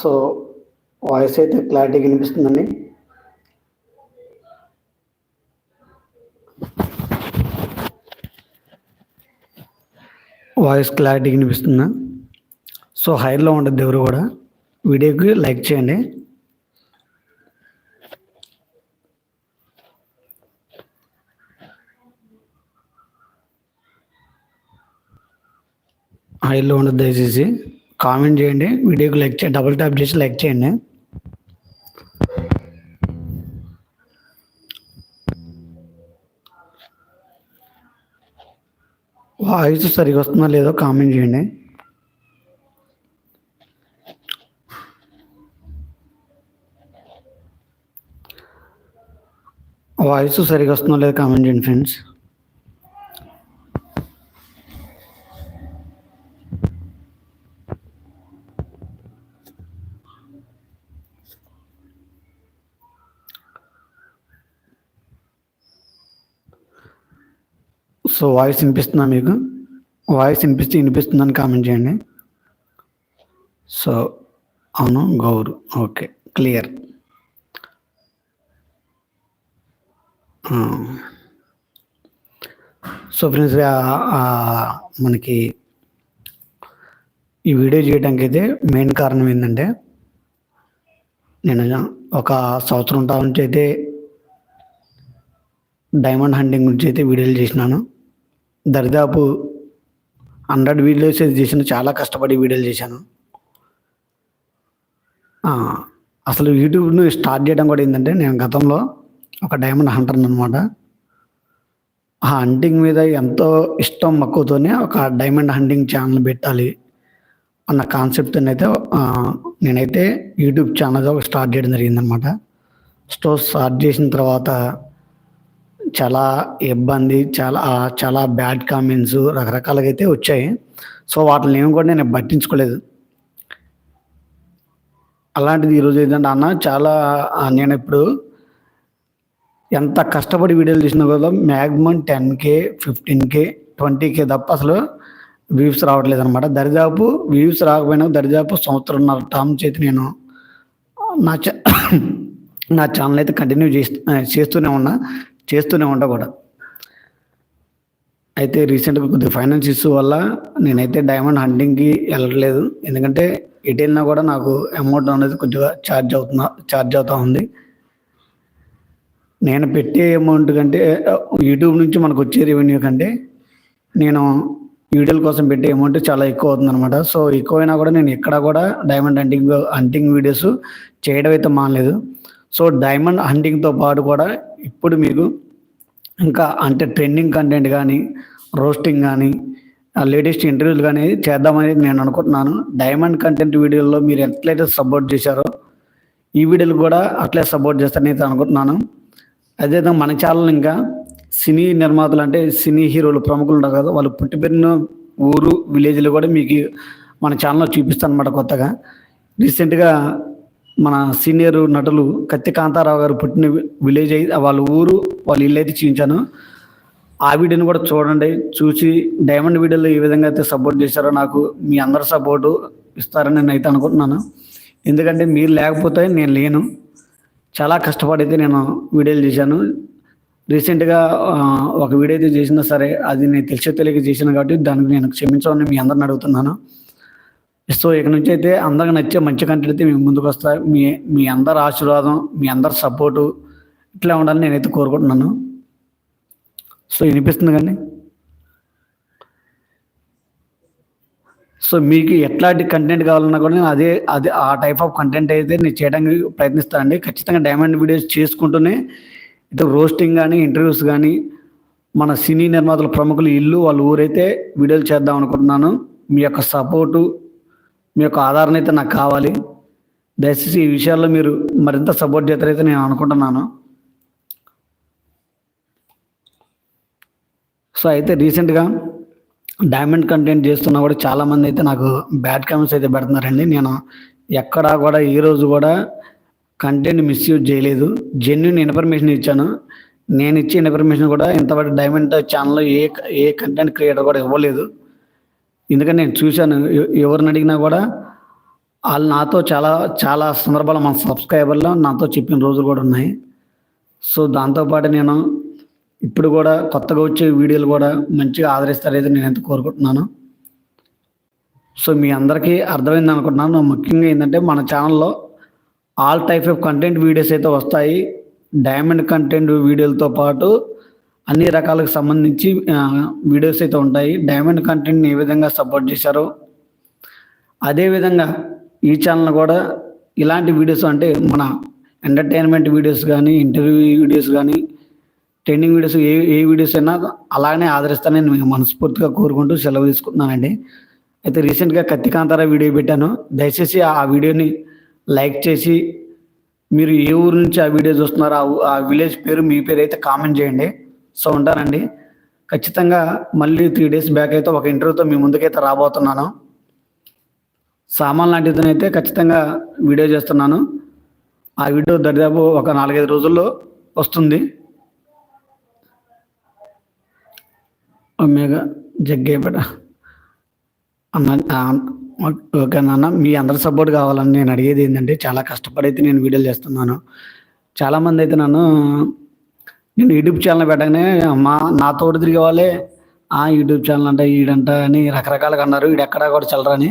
So voice అయితే clarity వినిపిస్తుందండి. Voice clarity వినిపిస్తుందా? సో హైర్లో ఉండద్దు ఎవరు కూడా. వీడియోకి లైక్ చేయండి. హైలో ఉండదు దయచేసి. కామెంట్ చేయండి. వీడియోకి లైక్ చేయండి డబుల్ ట్యాప్ చేసి లైక్ చేయండి. వాయిస్ సరిగా వస్తుందో లేదో కామెంట్ చేయండి. వాయిస్ సరిగా వస్తుందో లేదో కామెంట్ చేయండి ఫ్రెండ్స్. సో వాయిస్ వినిపిస్తుందా మీకు? వాయిస్ వినిపిస్తే వినిపిస్తుందని కామెంట్ చేయండి. సో అవును Gowru. Okay clear. So friends మనకి ఈ వీడియో చేయడానికి అయితే మెయిన్ కారణం ఏంటంటే నేను ఒక సంవత్సరం నుంచి అయితే డైమండ్ హంటింగ్ గురించి అయితే వీడియోలు చేసినాను. దరిదాపు హండ్రెడ్ వీడియోస్ అయితే చేశాను చాలా కష్టపడి వీడియోలు చేశాను. అసలు యూట్యూబ్ను స్టార్ట్ చేయడం కూడా ఏంటంటే నేను గతంలో ఒక డైమండ్ హంటర్ అనమాట ఆ హంటింగ్ మీద ఎంతో ఇష్టం మక్కువతోనే ఒక డైమండ్ హంటింగ్ ఛానల్ పెట్టాలి అన్న కాన్సెప్ట్ అయితే నేనైతే యూట్యూబ్ ఛానల్ స్టార్ట్ చేయడం జరిగిందనమాట స్టోర్ స్టార్ట్ చేసిన తర్వాత చాలా ఇబ్బంది చాలా చాలా బ్యాడ్ కామెంట్స్ రకరకాలుగా అయితే వచ్చాయి. సో వాటిని ఏమి కూడా నేను పట్టించుకోలేదు. అలాంటిది ఈరోజు ఏంటంటే అన్న చాలా నేను ఇప్పుడు ఎంత కష్టపడి వీడియోలు తీసినా కూడా maximum ten K fifteen K twenty K తప్ప అసలు వ్యూస్ రావట్లేదు అనమాట దరిదాపు వ్యూస్ రాకపోయినా దరిదాపు సంవత్సరంన్నర టామ్ చేతి నేను నా నా ఛానల్ అయితే కంటిన్యూ చేస్తూ చేస్తూనే ఉన్నా. చేస్తూనే ఉండకూడదు కూడా. అయితే రీసెంట్గా కొద్దిగా ఫైనాన్స్ ఇష్యూ వల్ల నేనైతే డైమండ్ హంటింగ్కి వెళ్ళట్లేదు. ఎందుకంటే ఎటు వెళ్ళినా కూడా నాకు అమౌంట్ అనేది కొద్దిగా ఛార్జ్ అవుతున్నా ఛార్జ్ అవుతూ ఉంది. నేను పెట్టే అమౌంట్ కంటే యూట్యూబ్ నుంచి మనకు వచ్చే రెవెన్యూ కంటే నేను వీడియోల కోసం పెట్టే అమౌంట్ చాలా ఎక్కువ అవుతుంది అనమాట సో ఎక్కువైనా కూడా నేను ఎక్కడ కూడా డైమండ్ హంటింగ్ హంటింగ్ వీడియోస్ చేయడం అయితే మానలేదు. సో డైమండ్ హంటింగ్తో పాటు కూడా ఇప్పుడు మీకు ఇంకా అంటే ట్రెండింగ్ కంటెంట్ కానీ రోస్టింగ్ కానీ లేటెస్ట్ ఇంటర్వ్యూలు కానీ చేద్దామని నేను అనుకుంటున్నాను. డైమండ్ కంటెంట్ వీడియోలో మీరు ఎట్లయితే సపోర్ట్ చేశారో ఈ వీడియోలు కూడా అట్లే సపోర్ట్ చేస్తారని అయితే అనుకుంటున్నాను. అదేవిధంగా మన ఛానల్ ఇంకా సినీ నిర్మాతలు అంటే సినీ హీరోలు ప్రముఖులు ఉంటారు కదా వాళ్ళు పుట్టిపెరిగిన ఊరు విలేజ్లు కూడా మీకు మన ఛానల్లో చూపిస్తాను అనమాట కొత్తగా. రీసెంట్గా మన సీనియర్ నటులు కత్తి కాంతారావు గారు పుట్టిన విలేజ్ అయితే వాళ్ళ ఊరు వాళ్ళ ఇల్లు అయితే చూపించాను. ఆ వీడియోని కూడా చూడండి. చూసి డైమండ్ వీడియోలో ఏ విధంగా అయితే సపోర్ట్ చేశారో నాకు మీ అందరు సపోర్టు ఇస్తారని నేను అయితే అనుకుంటున్నాను. ఎందుకంటే మీరు లేకపోతే నేను లేను. చాలా కష్టపడైతే నేను వీడియోలు చేశాను. రీసెంట్గా ఒక వీడియో అయితే చేసినా సరే అది నేను తెలిసే తెలియక చేశాను కాబట్టి దానికి నేను క్షమించమని మీ అందరిని అడుగుతున్నాను. సో ఇక నుంచి అయితే అందరికి నచ్చే మంచి కంటెంట్ అయితే మేము ముందుకు వస్తా. మీ మీ అందరి ఆశీర్వాదం మీ అందరి సపోర్టు ఇట్లా ఉండాలని నేనైతే కోరుకుంటున్నాను. సో వినిపిస్తుంది కానీ? సో మీకు ఎట్లాంటి కంటెంట్ కావాలన్నా కూడా నేను అదే అదే ఆ టైప్ ఆఫ్ కంటెంట్ అయితే నేను చేయడానికి ప్రయత్నిస్తానండి. ఖచ్చితంగా డైమండ్ వీడియోస్ చేసుకుంటూనే ఇటు రోస్టింగ్ కానీ ఇంటర్వ్యూస్ కానీ మన సినీ నిర్మాతల ప్రముఖులు ఇల్లు వాళ్ళ ఊరైతే వీడియోలు చేద్దాం అనుకుంటున్నాను. మీ యొక్క సపోర్టు మీ యొక్క ఆధారణ అయితే నాకు కావాలి. దయచేసి ఈ విషయాల్లో మీరు మరింత సపోర్ట్ చేస్తారైతే నేను అనుకుంటున్నాను. సో అయితే రీసెంట్గా డైమండ్ కంటెంట్ చేస్తున్నా కూడా చాలామంది అయితే నాకు బ్యాడ్ కామెంట్స్ అయితే పెడుతున్నారండి. నేను ఎక్కడా కూడా ఈ రోజు కూడా కంటెంట్ మిస్యూజ్ చేయలేదు. జెన్యున్ ఇన్ఫర్మేషన్ ఇచ్చాను. నేను ఇచ్చే ఇన్ఫర్మేషన్ కూడా ఇంతవరకు డైమండ్ ఛానల్లో ఏ ఏ కంటెంట్ క్రియేటర్ కూడా ఇవ్వలేదు. ఎందుకంటే నేను చూశాను ఎవరిని అడిగినా కూడా వాళ్ళు నాతో చాలా చాలా సందర్భాలు మన సబ్స్క్రైబర్లో నాతో చెప్పిన రోజులు కూడా ఉన్నాయి. సో దాంతోపాటు నేను ఇప్పుడు కూడా కొత్తగా వచ్చే వీడియోలు కూడా మంచిగా ఆదరిస్తారు నేను ఎంత కోరుకుంటున్నాను. సో మీ అందరికీ అర్థమైంది అనుకుంటున్నాను. ముఖ్యంగా ఏంటంటే మన ఛానల్లో all type of content videos అయితే వస్తాయి. డైమండ్ కంటెంట్ వీడియోలతో పాటు అన్ని రకాలకు సంబంధించి వీడియోస్ అయితే ఉంటాయి. డైమండ్ కంటెంట్ని ఏ విధంగా సపోర్ట్ చేశారో అదేవిధంగా ఈ ఛానల్ కూడా ఇలాంటి వీడియోస్ అంటే మన ఎంటర్టైన్మెంట్ వీడియోస్ కానీ ఇంటర్వ్యూ వీడియోస్ కానీ ట్రెండింగ్ వీడియోస్ ఏ ఏ వీడియోస్ అయినా అలానే ఆదరిస్తానని నేను మనస్ఫూర్తిగా కోరుకుంటూ సెలవు తీసుకుంటున్నానండి. అయితే రీసెంట్గా కత్తికాంతారా వీడియో పెట్టాను. దయచేసి ఆ వీడియోని లైక్ చేసి మీరు ఏ ఊరు నుంచి ఆ వీడియో చూస్తున్నారో ఆ విలేజ్ పేరు మీ పేరు అయితే కామెంట్ చేయండి. సో ఉంటానండి. ఖచ్చితంగా మళ్ళీ త్రీ డేస్ బ్యాక్ అయితే ఒక ఇంటర్వ్యూతో మీ ముందుకైతే రాబోతున్నాను. సామాన్ లాంటిదనైతే ఖచ్చితంగా వీడియో చేస్తున్నాను. ఆ వీడియో దరిదాపు ఒక నాలుగైదు రోజుల్లో వస్తుంది. ఒమేగా జగ్గేపేట అన్న ఓకే నాన్న మీ అందరి సపోర్ట్ కావాలని నేను అడిగేది ఏంటంటే చాలా కష్టపడి అయితే నేను వీడియోలు చేస్తున్నాను. చాలామంది అయితే నన్ను నేను యూట్యూబ్ ఛానల్ పెట్టగానే మా నా తిరిగే వాళ్ళే ఆ యూట్యూబ్ ఛానల్ అంట ఈడంట అని రకరకాలుగా అన్నారు. ఈడు ఎక్కడా కూడా చల్లరని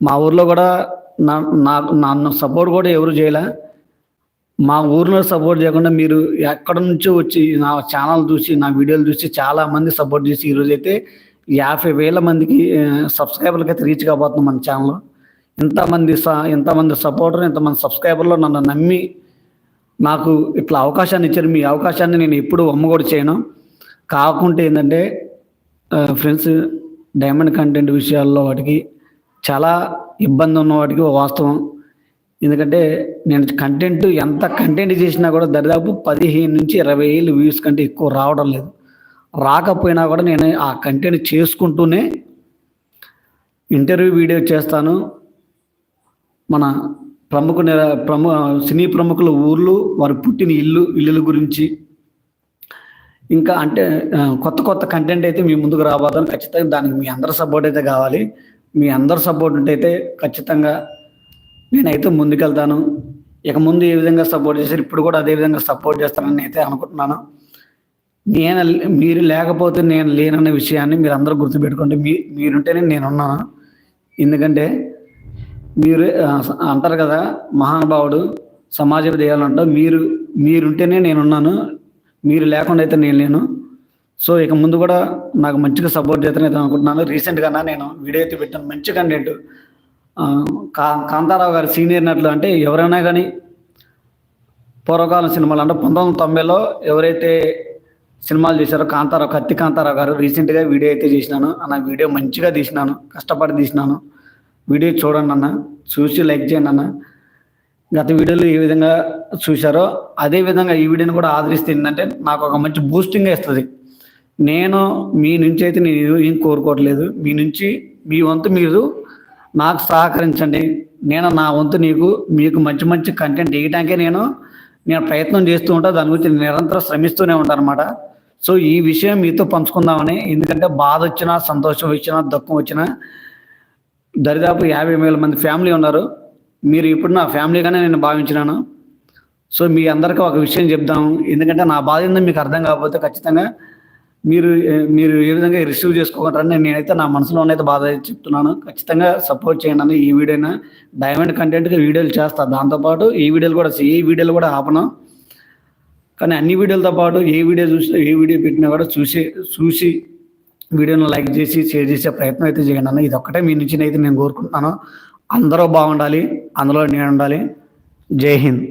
మా ఊర్లో కూడా నా నాకు నన్ను సపోర్ట్ కూడా ఎవరు చేయలే. మా ఊర్లో సపోర్ట్ చేయకుండా మీరు ఎక్కడ నుంచో వచ్చి నా ఛానల్ చూసి నా వీడియోలు చూసి చాలా మంది సపోర్ట్ చేసి ఈరోజు అయితే యాభై వేల మందికి సబ్స్క్రైబర్లకి అయితే రీచ్ కాబోతుంది మన ఛానల్ ఇంతమంది స ఇంతమంది సపోర్టర్ ఇంతమంది సబ్స్క్రైబర్లు నన్ను నమ్మి నాకు ఇట్లా అవకాశాన్ని ఇచ్చారు. మీ అవకాశాన్ని నేను ఎప్పుడు అమ్మకూడ చేయను. కాకుంటే ఏంటంటే ఫ్రెండ్స్ డైమండ్ కంటెంట్ విషయాల్లో వాటికి చాలా ఇబ్బంది ఉన్న వాటికి ఓ వాస్తవం. ఎందుకంటే నేను కంటెంట్ ఎంత కంటెంట్ చేసినా కూడా దరిదాపు పదిహేను నుంచి ఇరవై ఏళ్ళు వ్యూస్ కంటే ఎక్కువ రావడం లేదు. రాకపోయినా కూడా నేను ఆ కంటెంట్ చేసుకుంటూనే ఇంటర్వ్యూ వీడియో చేస్తాను. మన ప్రముఖ ప్రము సినీ ప్రముఖుల ఊర్లు వారు పుట్టిన ఇల్లు ఇల్లుల గురించి. ఇంకా అంటే కొత్త కొత్త కంటెంట్ అయితే మీ ముందుకు రాబోతాను. ఖచ్చితంగా దానికి మీ అందరి సపోర్ట్ అయితే కావాలి. మీ అందరి సపోర్ట్ ఉంటే అయితే ఖచ్చితంగా నేనైతే ముందుకెళ్తాను. ఇక ముందు ఏ విధంగా సపోర్ట్ చేశారు ఇప్పుడు కూడా అదే విధంగా సపోర్ట్ చేస్తానని అయితే అనుకుంటున్నాను. నేను మీరు లేకపోతే నేను లేనన్న విషయాన్ని మీరు అందరూ గుర్తుపెట్టుకోండి. మీ మీరుంటేనే నేనున్నాను. ఎందుకంటే మీరు అంటారు కదా మహానుభావుడు సమాజ దేయాలంటారు మీరు మీరుంటేనే నేనున్నాను మీరు లేకుండా అయితే నేను లేను. సో ఇక ముందు కూడా నాకు మంచిగా సపోర్ట్ చేస్తానైతే అనుకుంటున్నాను. రీసెంట్గా నేను వీడియో అయితే పెట్టాను మంచి కంటెంట్ కా కాంతారావు గారి సీనియర్ నటులు అంటే ఎవరైనా కానీ పూర్వకాలం సినిమాలు అంటే పంతొమ్మిది వందల తొంభైలో ఎవరైతే సినిమాలు చేశారో కాంతారావు కత్తి కాంతారావు గారు రీసెంట్గా వీడియో అయితే చేసినాను. నా వీడియో మంచిగా తీసినాను కష్టపడి తీసినాను. వీడియో చూడండి అన్న చూసి లైక్ చేయండి అన్న గత వీడియోలు ఏ విధంగా చూశారో అదే విధంగా ఈ వీడియోని కూడా ఆదరిస్తే ఏంటంటే నాకు ఒక మంచి బూస్టింగ్ ఇస్తుంది. నేను మీ నుంచి అయితే నేను ఏం కోరుకోవట్లేదు. మీ నుంచి మీ వంతు మీరు నాకు సహకరించండి. నేను నా వంతు నీకు మీకు మంచి మంచి కంటెంట్ వేయడానికే నేను నేను ప్రయత్నం చేస్తూ ఉంటా. దాని గురించి నిరంతరం శ్రమిస్తూనే ఉంటాను అనమాట సో ఈ విషయం మీతో పంచుకుందామని ఎందుకంటే బాధ వచ్చినా సంతోషం వచ్చినా దుఃఖం వచ్చినా దరిదాపు యాభై వేల మంది ఫ్యామిలీ ఉన్నారు. మీరు ఇప్పుడు నా ఫ్యామిలీగానే నేను భావించినాను. సో మీ అందరికీ ఒక విషయం చెప్దాం. ఎందుకంటే నా బాధ ఏందో మీకు అర్థం కాకపోతే ఖచ్చితంగా మీరు మీరు ఏ విధంగా రిసీవ్ చేసుకోగలరని నేనైతే నా మనసులో ఉన్నది బాధ చెప్తున్నాను. ఖచ్చితంగా సపోర్ట్ చేయండి అని ఈ వీడియోనా. డైమండ్ కంటెంట్గా వీడియోలు చేస్తాను దాంతోపాటు ఈ వీడియోలు కూడా ఈ వీడియోలు కూడా ఆపను. కానీ అన్ని వీడియోలతో పాటు ఏ వీడియో చూసినా ఏ వీడియో పెట్టినా కూడా చూసి చూసి వీడియోను లైక్ చేసి షేర్ చేసే ప్రయత్నం అయితే చేయండి అన్న. ఇది ఒక్కటే మీ నుంచి అయితే నేను కోరుకుంటున్నాను. అందరూ బాగుండాలి. అందులో నేను ఉండాలి జై హింద్.